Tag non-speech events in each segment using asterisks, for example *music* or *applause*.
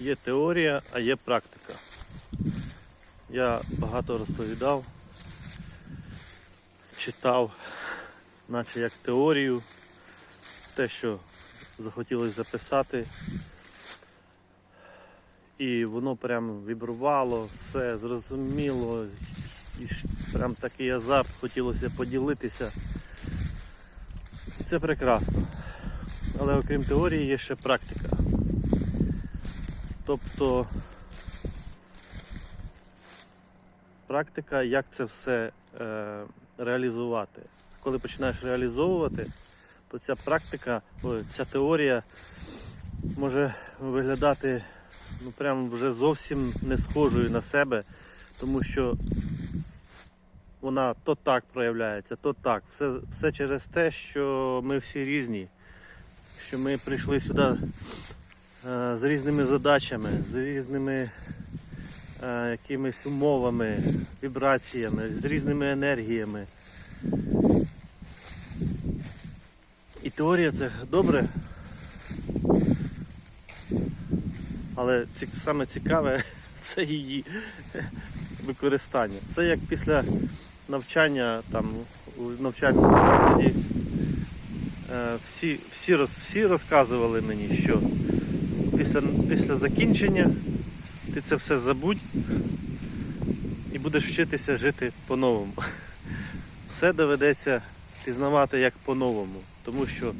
Є теорія, а є практика. Я багато розповідав, читав, наче як теорію, те, що захотілося записати. І воно прям вібрувало, все зрозуміло. І прям такий азарт, хотілося поділитися. Це прекрасно. Але окрім теорії є ще практика. Тобто практика, як це все е, реалізувати. Коли починаєш реалізовувати, то ця практика, ця теорія може виглядати ну, прям вже зовсім не схожою на себе, тому що вона то так проявляється, то так. Все, все через те, що ми всі різні, що ми прийшли сюди з різними задачами, з різними е, якимись умовами, вібраціями, з різними енергіями. І теорія це добре. Але саме цікаве *laughs* це її використання. Це як після навчання там у навчальному закладі. Е, всі, всі, роз, всі розказували мені, що після, після закінчення ти це все забудь і будеш вчитися жити по-новому. *laughs* Все доведеться пізнавати як по-новому, тому що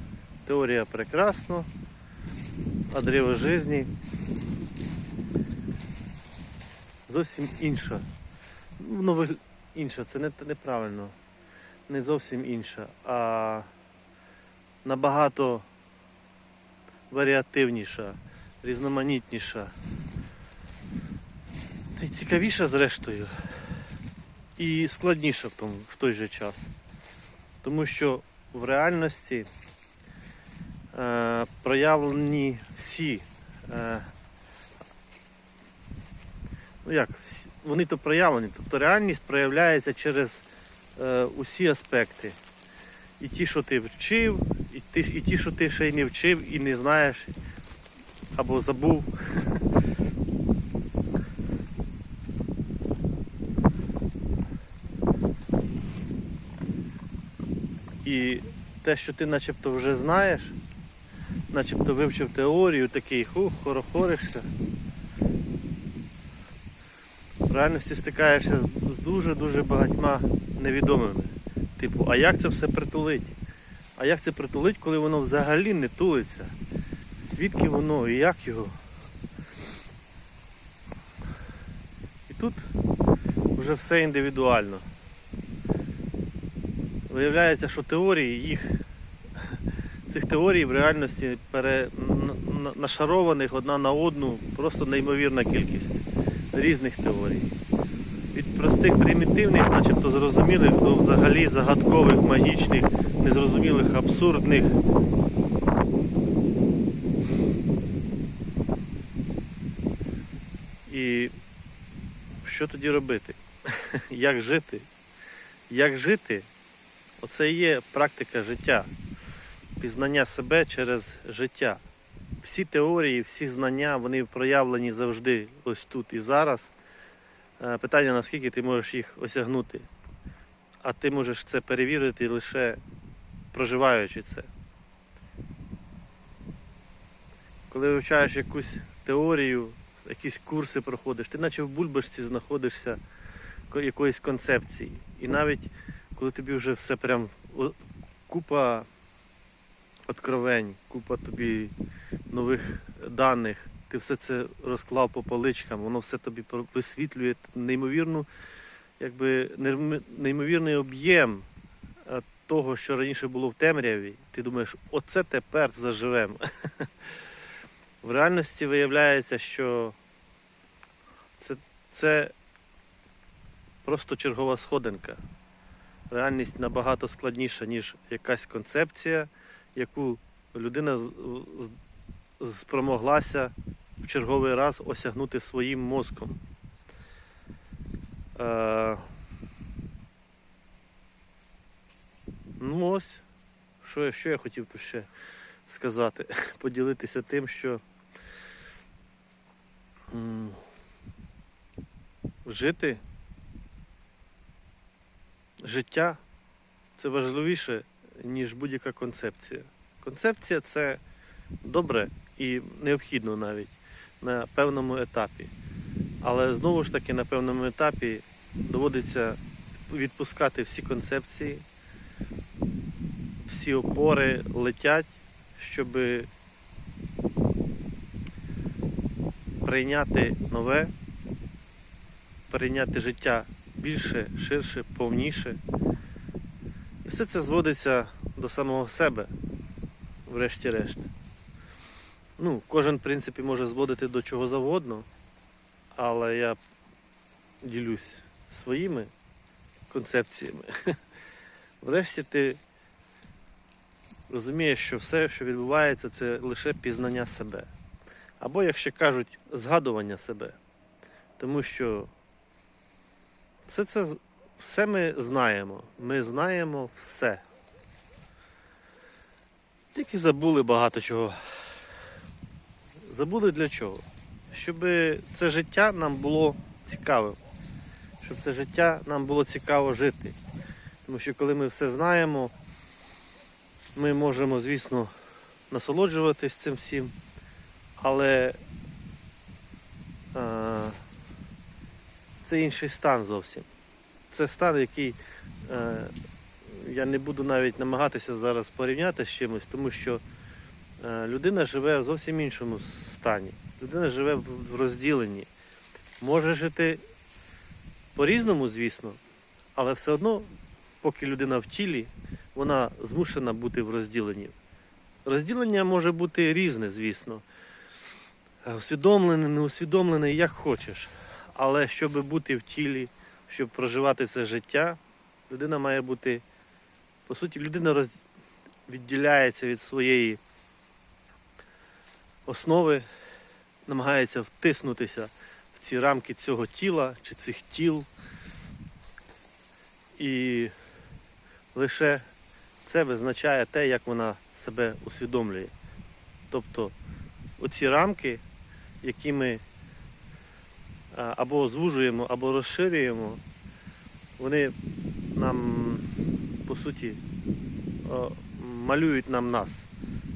теорія прекрасна, а древо житті зовсім інша. Ну, інша, це не, неправильно. Не зовсім інша, а набагато варіативніша, різноманітніша. Та й цікавіша зрештою. І складніша в, тому, в той же час. Тому що в реальності е, проявлені всі. Е, ну як, всі, вони то проявлені. Тобто реальність проявляється через е, усі аспекти. І ті, що ти вчив, і ті, і ті, що ти ще й не вчив і не знаєш, або забув. І те, що ти начебто вже знаєш, начебто вивчив теорію, такий хух, хорохоришся. В реальності стикаєшся з дуже-дуже багатьма невідомими. Типу, а як це все притулить? А як це притулить, коли воно взагалі не тулиться? Звідки воно і як його? І тут вже все індивідуально. Виявляється, що теорії їх, цих теорій в реальності пере, на- на- нашарованих одна на одну просто неймовірна кількість різних теорій. Від простих примітивних, начебто зрозумілих, до взагалі загадкових, магічних, незрозумілих, абсурдних. І що тоді робити? *laughs* Як жити? Як жити? Оце і є практика життя, пізнання себе через життя. Всі теорії, всі знання, вони проявлені завжди ось тут і зараз. Е, Питання, наскільки ти можеш їх осягнути. А ти можеш це перевірити лише проживаючи це. Коли вивчаєш якусь теорію, якісь курси проходиш, ти наче в бульбашці знаходишся якоїсь концепції. І навіть коли тобі вже все прям купа откровень, купа тобі нових даних, ти все це розклав по поличкам, воно все тобі висвітлює неймовірну, якби неймовірний об'єм е, того, що раніше було в темряві. Ти думаєш, оце тепер заживемо. *laughs* В реальності виявляється, що це, це просто чергова сходинка. Реальність набагато складніша, ніж якась концепція, яку людина спромоглася в черговий раз осягнути своїм мозком. Е, ну ось, що, що я хотів тут ще сказати, *laughs* поділитися тим, що жити. Життя це важливіше, ніж будь-яка концепція. Концепція це добре і необхідно навіть на певному етапі. Але знову ж таки на певному етапі доводиться відпускати всі концепції, всі опори летять, щоб прийняти нове, прийняти життя більше, ширше, повніше. І все це зводиться до самого себе, врешті-решт. Ну, кожен, в принципі, може зводити до чого завгодно, але я ділюсь своїми концепціями. *laughs* Врешті ти розумієш, що все, що відбувається, це лише пізнання себе. Або, як ще кажуть, згадування себе. Тому що все це все ми знаємо. Ми знаємо все. Тільки забули багато чого. Забули для чого? Щоб це життя нам було цікавим. Щоб це життя нам було цікаво жити. Тому що коли ми все знаємо, ми можемо, звісно, насолоджуватись цим всім, але а, це інший стан зовсім. Це стан, який е, я не буду навіть намагатися зараз порівняти з чимось, тому що е, людина живе в зовсім іншому стані. Людина живе в розділенні. Може жити по-різному, звісно, але все одно, поки людина в тілі, вона змушена бути в розділенні. Розділення може бути різне, звісно. Е, Усвідомлене, неусвідомлене, як хочеш. Але щоб бути в тілі, щоб проживати це життя, людина має бути. По суті, людина роз... відділяється від своєї основи, намагається втиснутися в ці рамки цього тіла чи цих тіл. І лише це визначає те, як вона себе усвідомлює. Тобто оці рамки, які ми або звужуємо, або розширюємо, вони нам, по суті, малюють нам нас,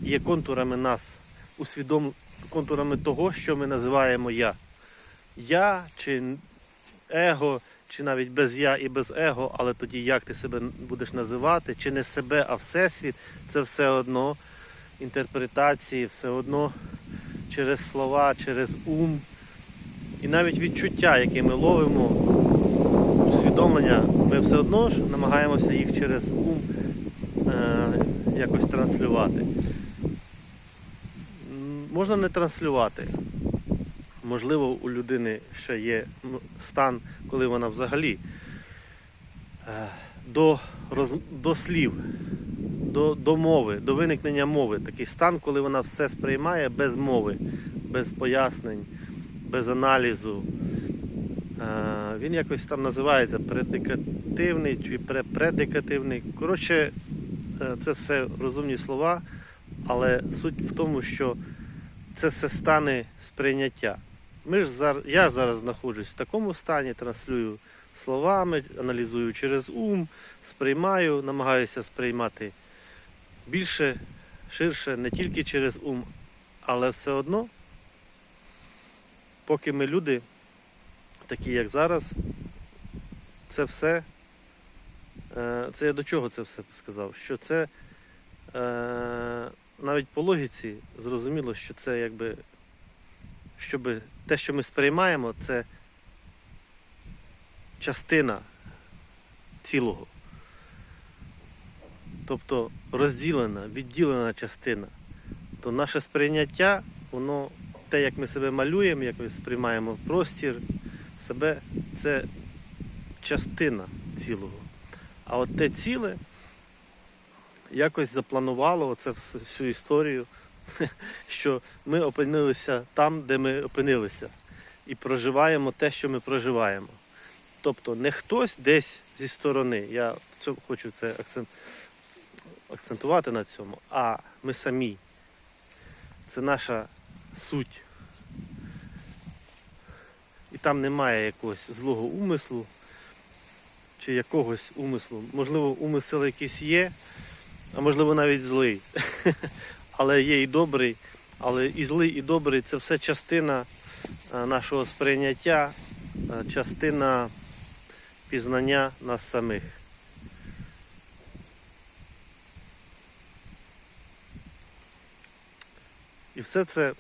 є контурами нас, усвідом... контурами того, що ми називаємо я. Я чи его, чи навіть без я і без его, але тоді як ти себе будеш називати, чи не себе, а всесвіт, це все одно інтерпретації, все одно через слова, через ум. І навіть відчуття, які ми ловимо, усвідомлення, ми все одно ж намагаємося їх через ум е, якось транслювати. Можна не транслювати. Можливо, у людини ще є стан, коли вона взагалі е, до, роз, до слів, до, до мови, до виникнення мови. Такий стан, коли вона все сприймає без мови, без пояснень, без аналізу. Е, Він якось там називається предикативний чи предикативний. Коротше, е, це все розумні слова, але суть в тому, що це все стане сприйняття. Ми ж зараз, я зараз знаходжусь в такому стані, транслюю словами, аналізую через ум, сприймаю, намагаюся сприймати більше, ширше, не тільки через ум, але все одно, поки ми люди, такі як зараз, це все. е, Це я до чого це все сказав? Що це е, навіть по логіці зрозуміло, що це якби, щоб те, що ми сприймаємо, це частина цілого. Тобто розділена, відділена частина. То наше сприйняття, воно те, як ми себе малюємо, як ми сприймаємо простір, себе, це частина цілого. А от те ціле якось запланувало оце всю історію, *laughs* що ми опинилися там, де ми опинилися, і проживаємо те, що ми проживаємо. Тобто не хтось десь зі сторони, я хочу це акцент, акцентувати на цьому, а ми самі. Це наша суть. І там немає якогось злого умислу чи якогось умислу. Можливо, умисел якийсь є, а можливо навіть злий. *laughs* Але є і добрий. Але і злий, і добрий це все частина е, нашого сприйняття, е, частина пізнання нас самих. І все це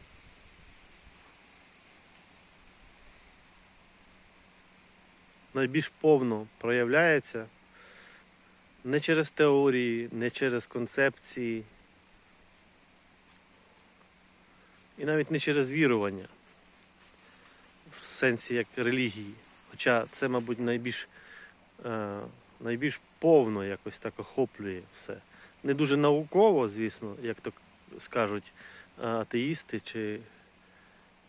найбільш повно проявляється не через теорії, не через концепції, і навіть не через вірування в сенсі як релігії. Хоча це, мабуть, найбільш, е, найбільш повно якось так охоплює все. Не дуже науково, звісно, як то скажуть атеїсти чи,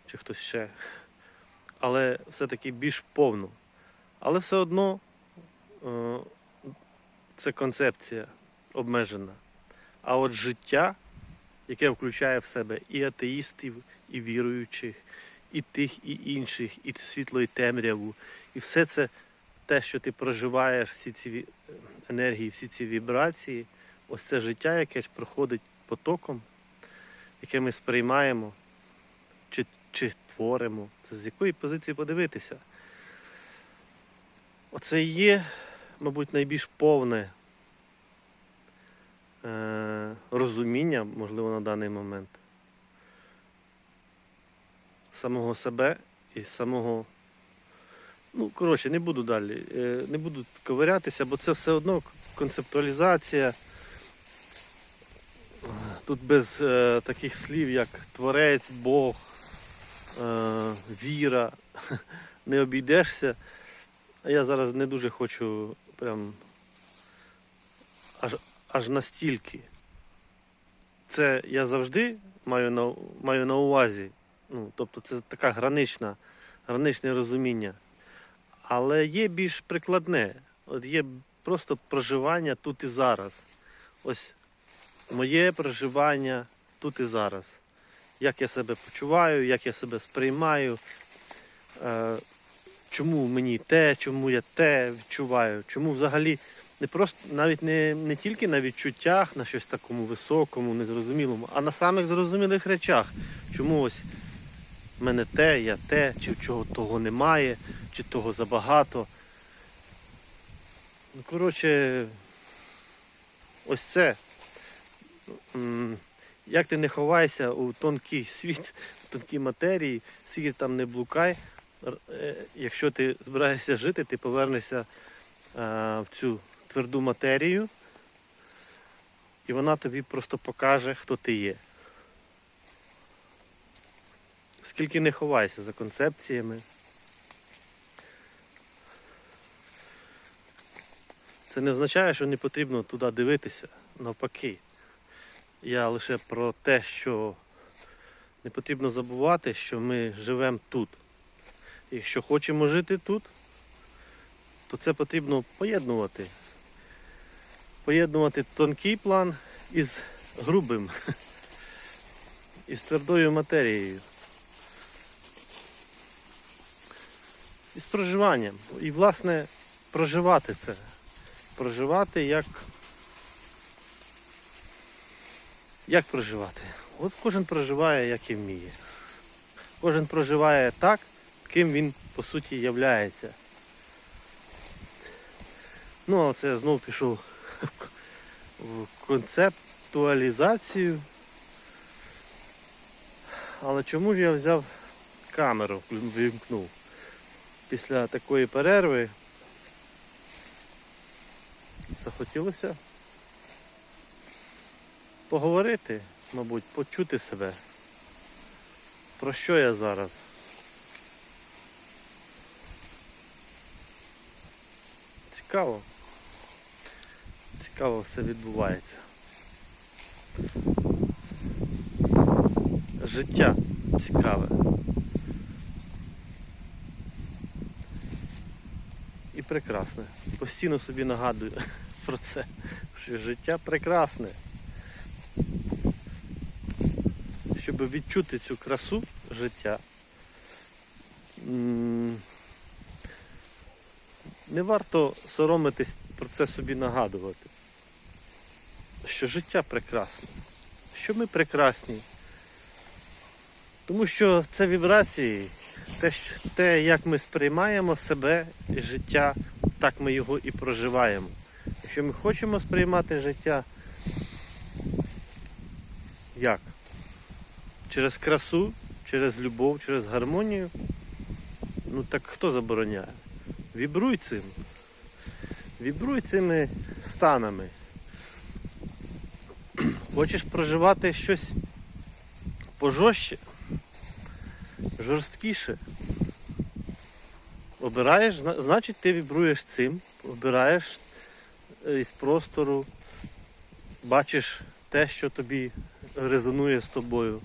чи хтось ще. Але все-таки більш повно. Але все одно е, це концепція обмежена. А от життя, яке включає в себе і атеїстів, і віруючих, і тих, і інших, і світло, і темряву, і все це те, що ти проживаєш, всі ці енергії, всі ці вібрації, ось це життя, яке проходить потоком, яке ми сприймаємо чи, чи творимо. Це з якої позиції подивитися. Оце і є, мабуть, найбільш повне е, розуміння, можливо, на даний момент самого себе і самого. Ну, коротше, не буду далі, е, не буду ковирятися, бо це все одно концептуалізація. Тут без е, таких слів, як творець, Бог, е, віра, *laughs* не обійдешся. Я зараз не дуже хочу прям аж, аж настільки. Це я завжди маю на, маю на увазі. Ну, тобто це така гранична, граничне розуміння. Але є більш прикладне. От є просто проживання тут і зараз. Ось моє проживання тут і зараз. Як я себе почуваю, як я себе сприймаю. Е, чому мені те, чому я те відчуваю, чому взагалі не просто навіть не, не тільки на відчуттях, на щось такому високому, незрозумілому, а на самих зрозумілих речах. Чому ось в мене те, я те, чи чого того немає, чи того забагато. Ну, коротше, ось це. Як ти не ховайся у тонкий *laughs* світ, в тонкій матерії, скільки там не блукай, е, якщо ти збираєшся жити, ти повернешся в цю тверду матерію, і вона тобі просто покаже, хто ти є. Скільки не ховайся за концепціями. Це не означає, що не потрібно туди дивитися. Навпаки. Я лише про те, що не потрібно забувати, що ми живемо тут. Якщо хочемо жити тут, то це потрібно поєднувати. Поєднувати тонкий план із грубим, *laughs* із твердою матерією. І з проживанням. І, власне, проживати це. Проживати як. Як проживати? От кожен проживає, як і вміє. Кожен проживає так, ким він по суті являється. Ну, а це я знову пішов в концептуалізацію. Але чому ж я взяв камеру, вимкнув? Після такої перерви захотілося поговорити, мабуть, почути себе. Про що я зараз? Цікаво. Цікаво все відбувається. Життя цікаве. І прекрасне. Постійно собі нагадую *laughs* про це, що життя прекрасне. Щоб відчути цю красу життя, не варто соромитись про це собі нагадувати. Що життя прекрасне, що ми прекрасні. Тому що це вібрації, те, те, як ми сприймаємо себе і життя, так ми його і проживаємо. Якщо ми хочемо сприймати життя, як? Через красу, через любов, через гармонію. Ну так хто забороняє? Вібруй цим. Вібруй цими станами. Хочеш проживати щось пожорстче, жорсткіше. Обираєш, значить ти вібруєш цим, обираєш е, із простору, бачиш те, що тобі резонує з тобою.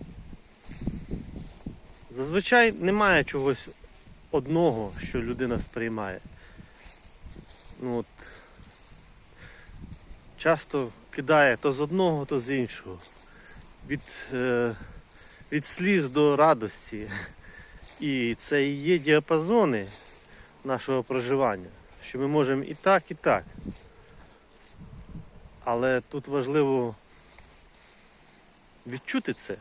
Зазвичай немає чогось одного, що людина сприймає. Ну, от, часто кидає то з одного, то з іншого. Від, е, від сліз до радості. І це і є діапазони нашого проживання, що ми можемо і так, і так. Але тут важливо відчути це,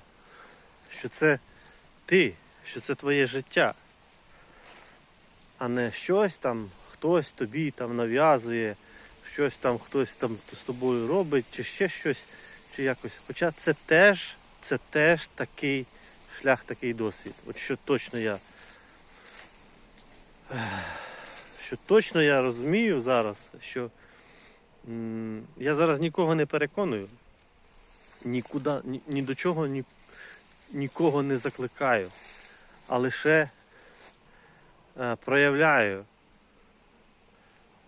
що це ти, що це твоє життя, а не щось там, хтось тобі там нав'язує, щось там хтось там з тобою робить, чи ще щось, чи якось. Хоча це теж, це теж такий шлях, такий досвід. От що точно я. *sighs* Що точно я розумію зараз, що я зараз нікого не переконую, нікуди, ні, ні до чого ні, нікого не закликаю, а лише е, проявляю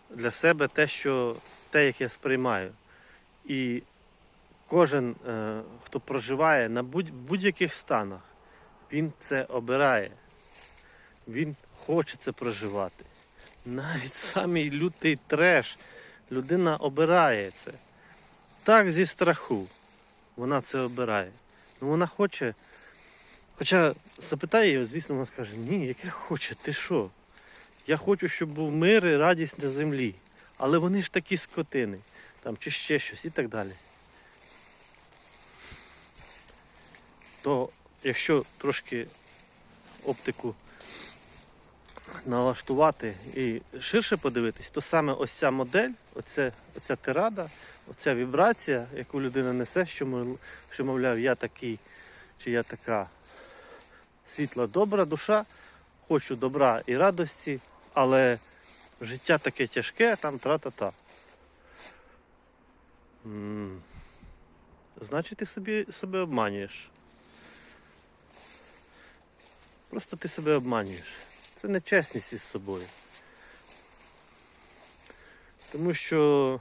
для себе те, що, те, як я сприймаю. І кожен, е, хто проживає на будь, в будь-яких станах, він це обирає. Він хоче це проживати. Навіть самий лютий треш людина обирає це. Так зі страху. Вона це обирає. Ну вона хоче. Хоча запитає її, звісно, вона скаже, ні, яке хоче, ти що? Я хочу, щоб був мир і радість на землі. Але вони ж такі скотини, там, чи ще щось і так далі. То якщо трошки оптику налаштувати і ширше подивитись, то саме ось ця модель, оця, оця тирада, оця вібрація, яку людина несе, що мовляв, я такий чи я така світла, добра душа, хочу добра і радості, але життя таке тяжке, там тра-та-та. Значить, ти собі, себе обманюєш. Просто ти себе обманюєш. Це нечесність із собою. Тому що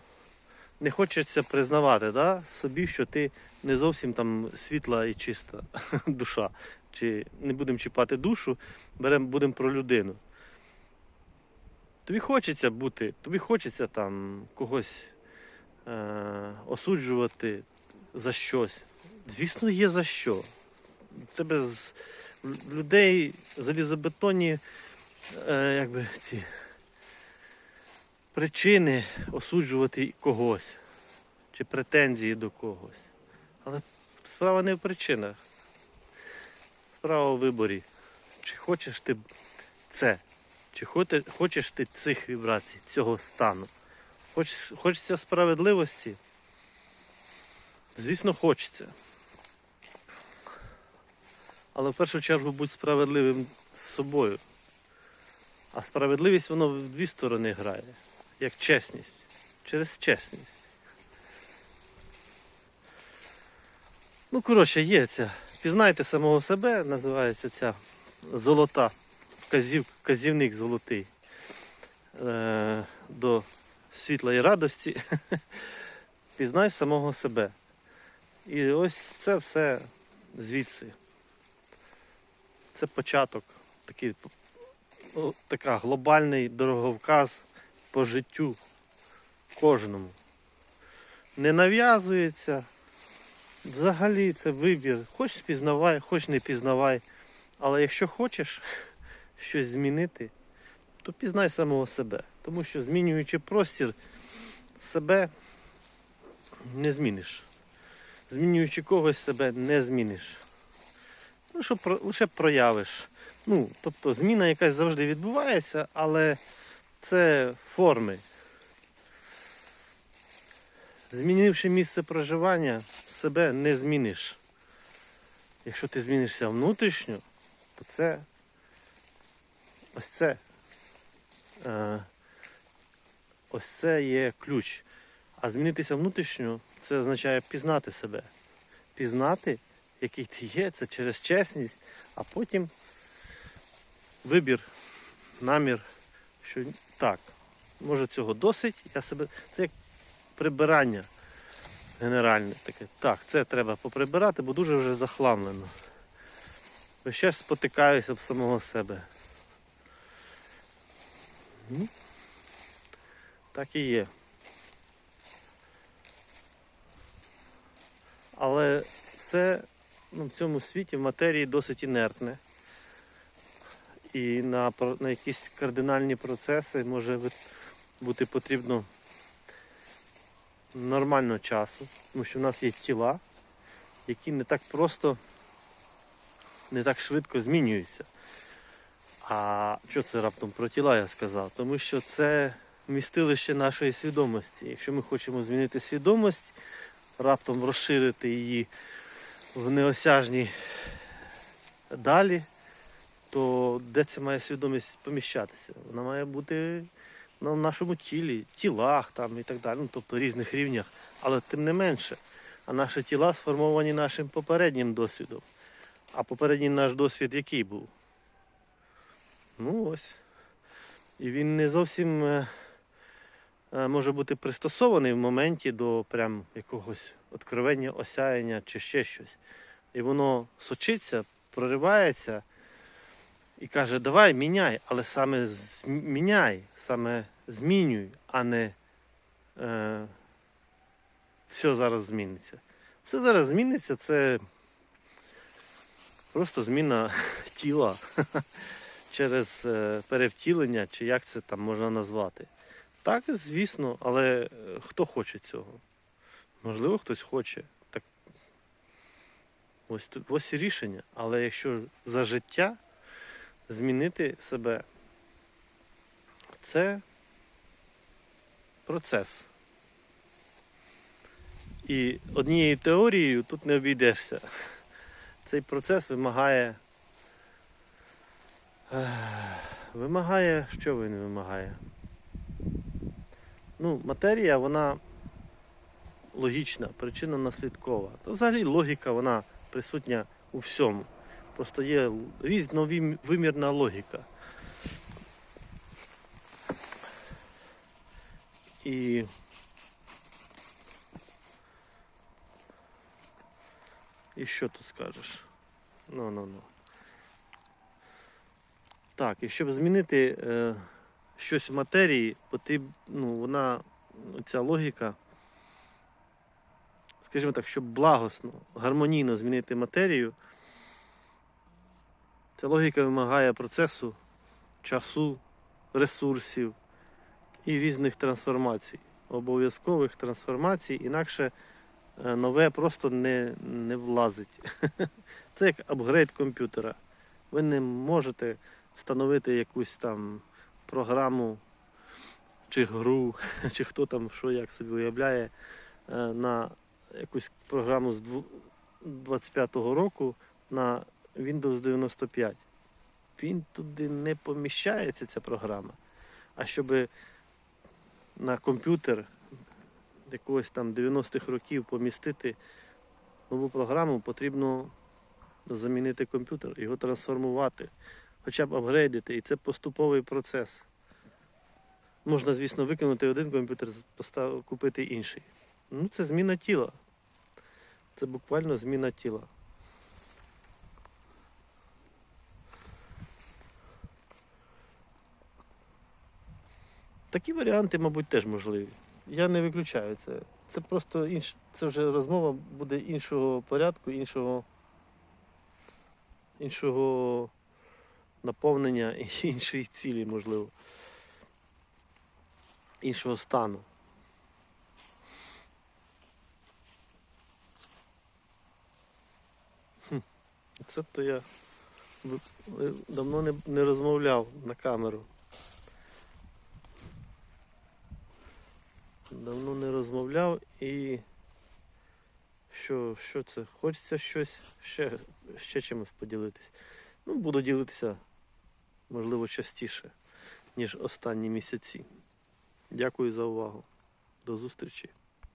не хочеться признавати да, собі, що ти не зовсім там світла і чиста *laughs* душа. Чи не будемо чіпати душу, будемо про людину. Тобі хочеться бути, тобі хочеться там когось е, осуджувати за щось. Звісно, є за що. Тебе з людей залізобетонні е, якби ці причини осуджувати когось чи претензії до когось. Але справа не в причинах. Справа у виборі. Чи хочеш ти це, чи хочеш ти цих вібрацій, цього стану. Хоч, хочеться справедливості. Звісно, хочеться. Але в першу чергу будь справедливим з собою. А справедливість воно в дві сторони грає, як чесність. Через чесність. Ну, коротше, є ця. Пізнайте самого себе, називається ця золота, вказів, вказівник золотий е, до світла і радості. *laughs* Пізнай самого себе. І ось це все звідси. Це початок, такий, така глобальний дороговказ по життю кожному. Не нав'язується. Взагалі це вибір. Хоч пізнавай, хоч не пізнавай. Але якщо хочеш, *laughs* щось змінити, то пізнай самого себе. Тому що змінюючи простір, себе не зміниш. Змінюючи когось себе не зміниш. Ну, що лише проявиш. Ну, тобто зміна якась завжди відбувається, але це форми. Змінивши місце проживання, себе не зміниш. Якщо ти змінишся внутрішньо, то це ось це. Е, ось це є ключ. А змінитися внутрішньо це означає пізнати себе. Пізнати, який ти є, це через чесність, а потім вибір, намір, що так, може цього досить, я себе. Це як прибирання генеральне таке. Так, це треба поприбирати, бо дуже вже захламлено. Весь час спотикаюся об самого себе. Так і є. Але все ну, в цьому світі в матерії досить інертне. І на, на якісь кардинальні процеси може бути потрібно нормально часу, тому що в нас є тіла, які не так просто, не так швидко змінюються. А що це раптом про тіла я сказав? Тому що це містилище нашої свідомості. Якщо ми хочемо змінити свідомість, раптом розширити її в неосяжні далі, то де ця має свідомість поміщатися? Вона має бути на нашому тілі, тілах там і так далі, ну, тобто різних рівнях. Але тим не менше, а наші тіла сформовані нашим попереднім досвідом. А попередній наш досвід який був? Ну ось. І він не зовсім е, е, може бути пристосований в моменті до прям якогось откровення, осяяння чи ще щось. І воно сочиться, проривається і каже, давай міняй, але саме міняй, саме змінюй, а не е, все зараз зміниться. Все зараз зміниться, це просто зміна *laughs* тіла *laughs* через е, перевтілення, чи як це там можна назвати. Так, звісно, але е, хто хоче цього? Можливо, хтось хоче. Так ось ось і рішення. Але якщо за життя змінити себе, це процес. І однією теорією тут не обійдешся. *laughs* Цей процес вимагає. Вимагає, що він вимагає? Ну, матерія, вона логічна, причинно наслідкова. Та взагалі логіка, вона присутня у всьому. Просто є різновимірна логіка. І І що тут скажеш? Ну, ну, ну. Так, і щоб змінити е, щось в матерії, потрібно, ну, вона, ця логіка, скажімо так, щоб благосно, гармонійно змінити матерію, ця логіка вимагає процесу, часу, ресурсів і різних трансформацій, обов'язкових трансформацій, інакше е, нове просто не, не влазить. *laughs* Це як апгрейд комп'ютера. Ви не можете встановити якусь там програму чи гру, *laughs* чи хто там що як собі уявляє е, на якусь програму з дву- 25-го року на Windows 95. Він туди не поміщається, ця програма. А щоб на комп'ютер якогось там 90-х років помістити нову програму, потрібно замінити комп'ютер, його трансформувати, хоча б апгрейдити. І це поступовий процес. Можна, звісно, викинути один комп'ютер, купити інший. Ну, це зміна тіла. Це буквально зміна тіла. Такі варіанти, мабуть, теж можливі. Я не виключаю це. Це просто інш... це вже розмова буде іншого порядку, іншого, іншого наповнення *laughs* іншої цілі, можливо. Іншого стану. Хм, Це то я давно не, не розмовляв на камеру. Давно не розмовляв і що, що це? Хочеться щось ще, ще чимось поділитись. Ну, буду ділитися, можливо, частіше, ніж останні місяці. Дякую за увагу. До зустрічі.